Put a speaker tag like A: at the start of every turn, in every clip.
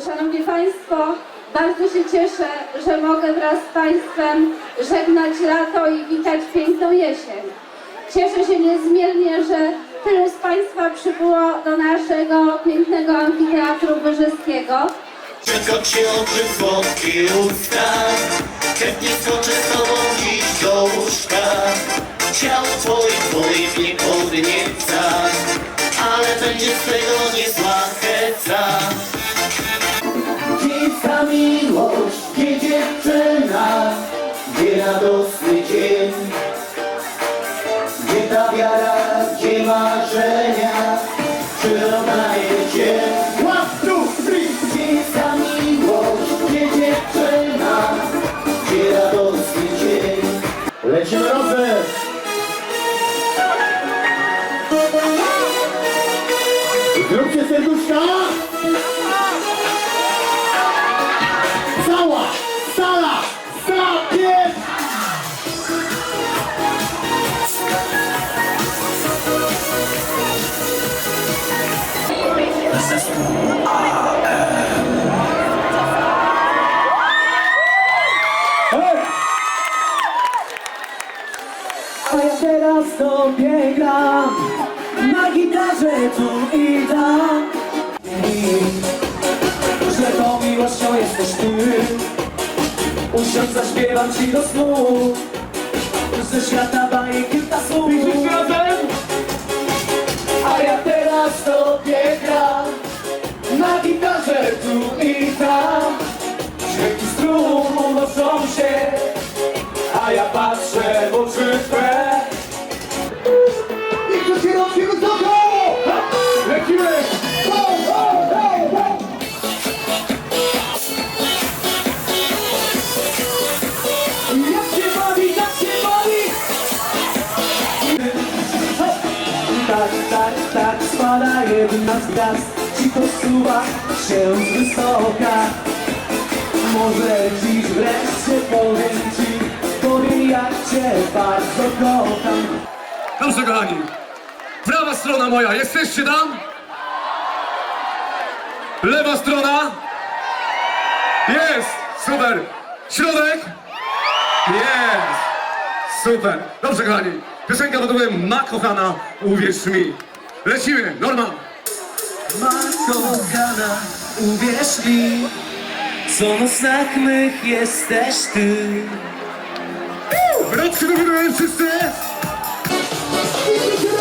A: Szanowni Państwo, bardzo się cieszę, że mogę wraz z Państwem żegnać lato i witać piękną jesień. Cieszę się niezmiernie, że tylu z Państwa przybyło do naszego pięknego amfiteatru Wyżyskiego.
B: Tylko ci oczy, słodkie usta Chętnie skoczę z tobą dziś do łóżka Ciało twoje, twoje mnie podnieca Ale będzie z tego radosny dzień. Gdzie ta wiara, gdzie marzenia Przyrodaje cię One, two, three. Dziecka miłość, gdzie dziewczyna Gdzie radosny dzień. Lecimy razem! Zróbcie serduszka!
C: Tu i tam. I Że tą miłością jesteś ty. Usiądź, zaśpiewam ci do snu. Ze świata bajek kilka słów. A ja teraz sobie gram. Na gitarze tu i tam Ci posuwa się z wysoka Może dziś wreszcie powiem Ci Powiem jak Cię bardzo kocham
D: Dobrze, kochani. Prawa strona moja, jesteście tam? Lewa strona? Jest! Super! Środek? Jest! Super! Dobrze, kochani. Piosenka pod tytułem Ma kochana, uwierz mi. Lecimy, Norman!
C: Kochana, uwierz mi. Co na snach mych jesteś Ty?
D: Rączki do góry, wszyscy!
E: I tu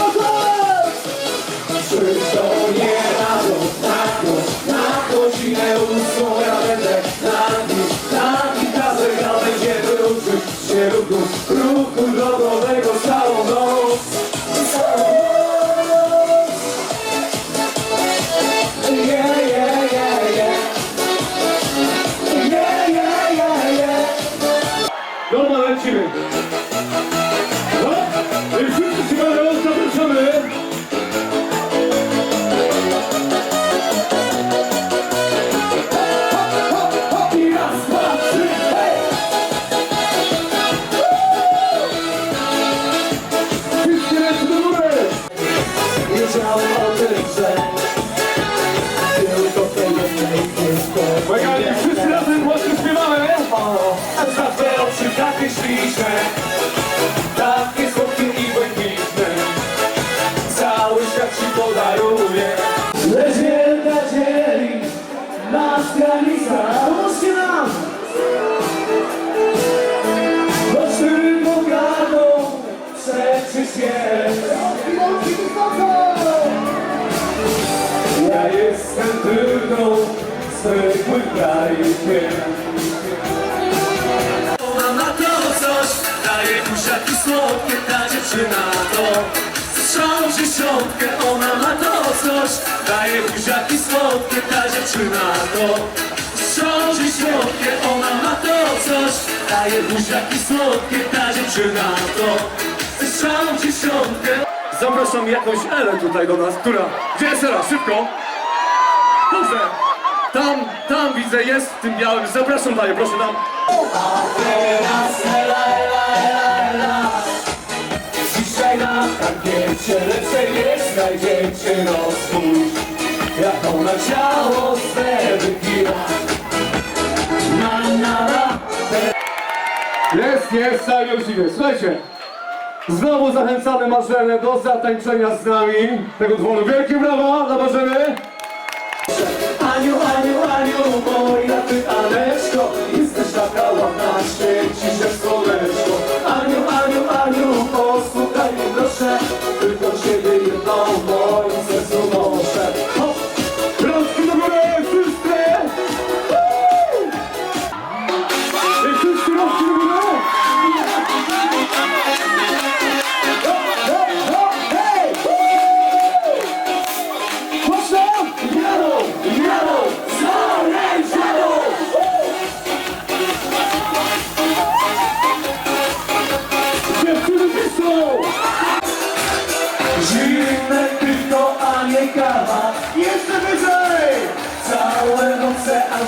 E: Ja
C: jestem tylko krajkiem Ona ma to coś, daje buziaki słodkie ta dziewczyna to Strzał dziesiątkę, ona ma to coś, daje buziaki słodkie ta dziewczyna to Strzał dziesiątkę, ona ma to coś, daje buziaki słodkie ta dziewczyna to Słyszałam dziesiątkę
D: Zapraszam jakąś Elę tutaj do nas, która... Gdzie jest Ela? Szybko! Dobrze! Tam, tam widzę, jest w tym białym. Zapraszam panie, proszę tam.
C: Dzisiaj na bankiecie lepszej ciało swe Na, na, na
D: Jest, jest, cały słuchajcie Znowu zachęcamy Marzenę do zatańczenia z nami tego dworu. Wielkie brawa dla Marzeny!
C: Aniu, Aniu, Aniu, moja ty Aneczko, jesteś taka ładna.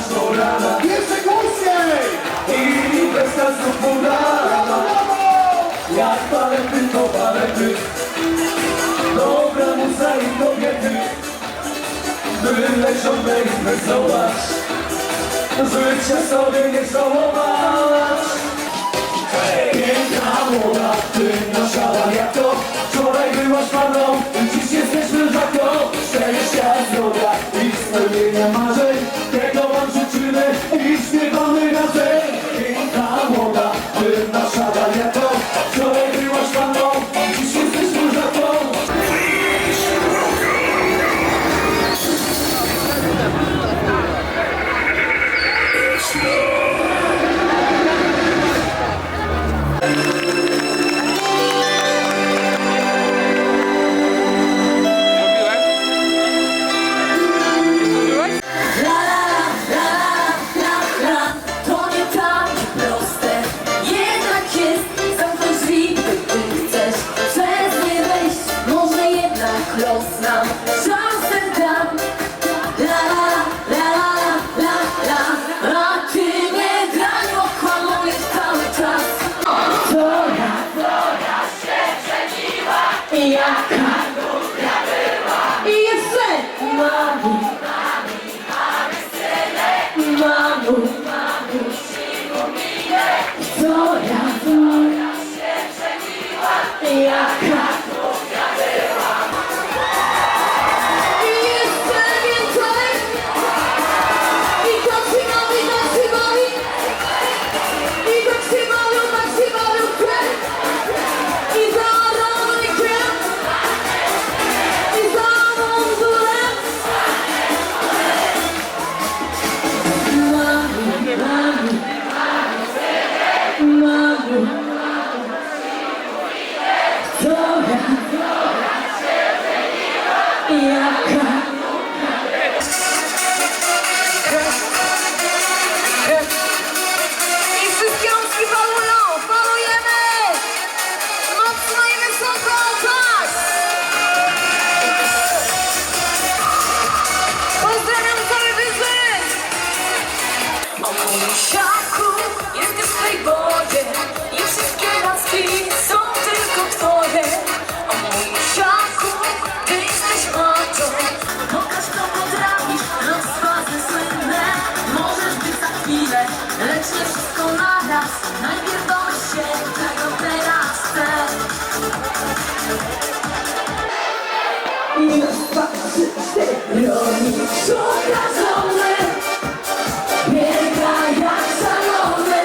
C: szorana
D: Jeszcze głośniej!
C: I bez sensu podana Jak palety to palety Dobra muza i kobiety. Byle żądne i wesołaś Życia sobie nie żałować. Piękna młoda, ty nasza jak Wczoraj byłaś paną, dziś
F: jesteś mężaką яка Lecz nie wszystko naraz. Najpierw dowiedz się, czego teraz chcesz Minus dwa, trzy, cztery Oni szuka żony Biega jak szalony.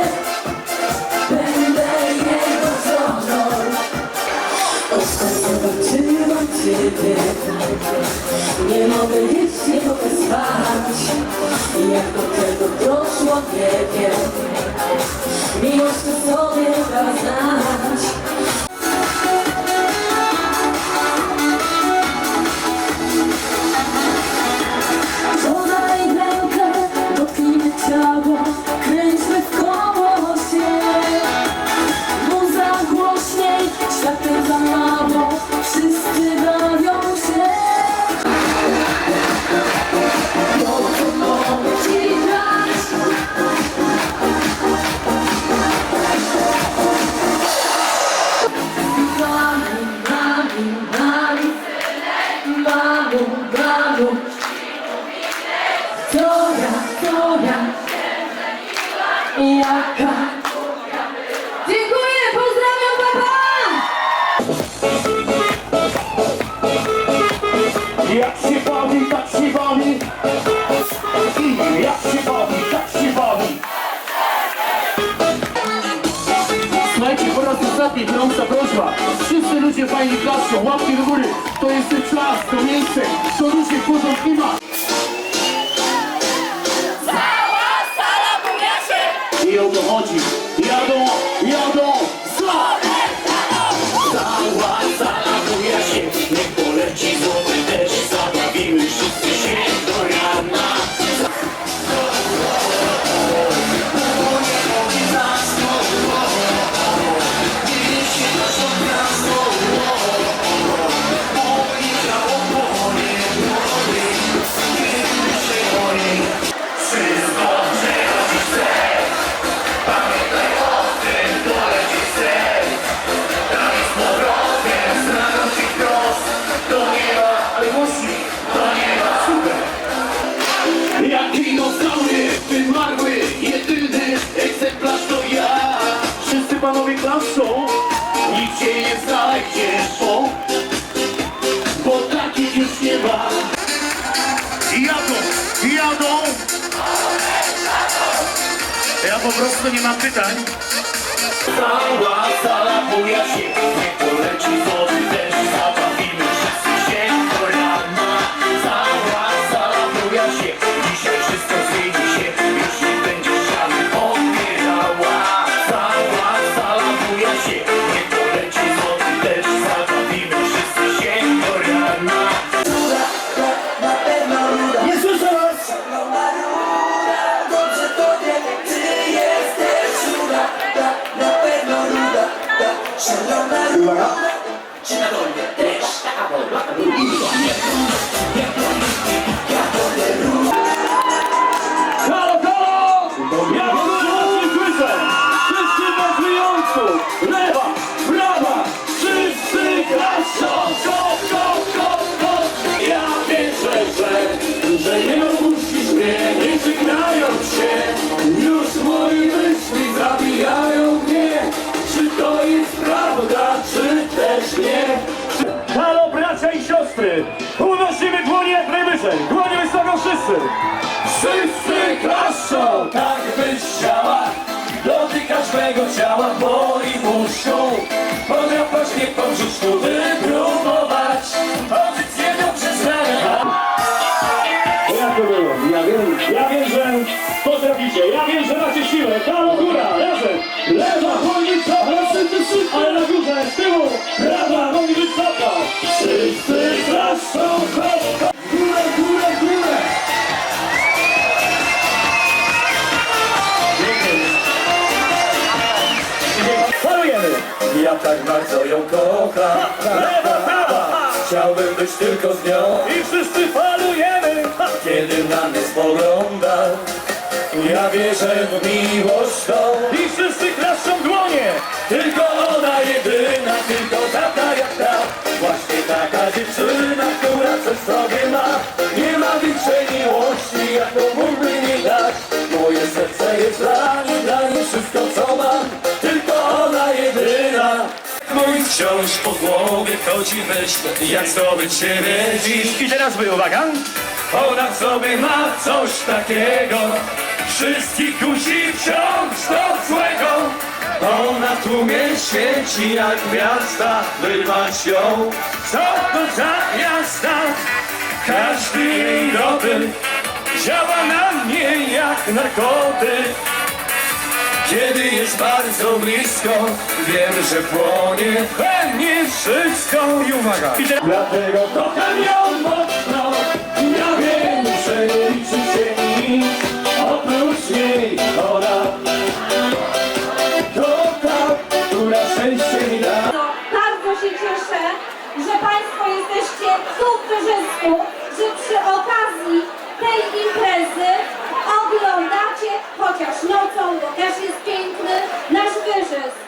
F: Będę jego żoną. Ostatnio zobaczyłam Ciebie. Nie mogę jeść, nie mogę spać. Jak amigos
A: que sou meus.
E: Jak się bawi, tak się bawi. I jak się bawi, tak się bawi. Słuchajcie, po raz ostatni gorąca prośba. Wszyscy ludzie fajnie klaszczą, łapki do góry. To jest ten czas, to miejsce, to ludzie wchodzą w klimat. Znajdziesz, bo, takich już nie ma. Jadą, jadą. Ja po prostu nie mam pytań. Cała sala buja się, niech poleci 올라가 wysoko wszyscy! Klaszczą, tak byś chciała. Dotykać mego ciała, bo i muszą. Podrapać mnie po brzuszku, wypróbować. Jedną przez ramię Jak to było? Ja wiem, ja wiem, że potraficie, ja wiem, że macie siłę. Halo, góra, razem. Lewa, wolni wysoko, ale na górze, z tyłu. Prawa, wolni wysoko Wszyscy klaszczą, ho, Ja tak bardzo ją kocham. Lewa, prawa Chciałbym być tylko z nią. I wszyscy falujemy. Kiedy na mnie spogląda Ja wierzę w miłość tą wciąż po głowie chodzi myśl Jak zdobyć siebie dziś. I teraz by uwaga. Ona w sobie ma coś takiego. Wszystkich kusi wciąż do złego. Ona w tłumie świeci jak gwiazda Wyrwać ją. Co to za jazda Każdy jej dotyk Działa na mnie jak narkotyk kiedy jest bardzo blisko, wiem, że płonie we mnie wszystko. I uwaga! Dlatego kocham ją, bo chociaż nocą, bo też jest piękny nasz wyżysk.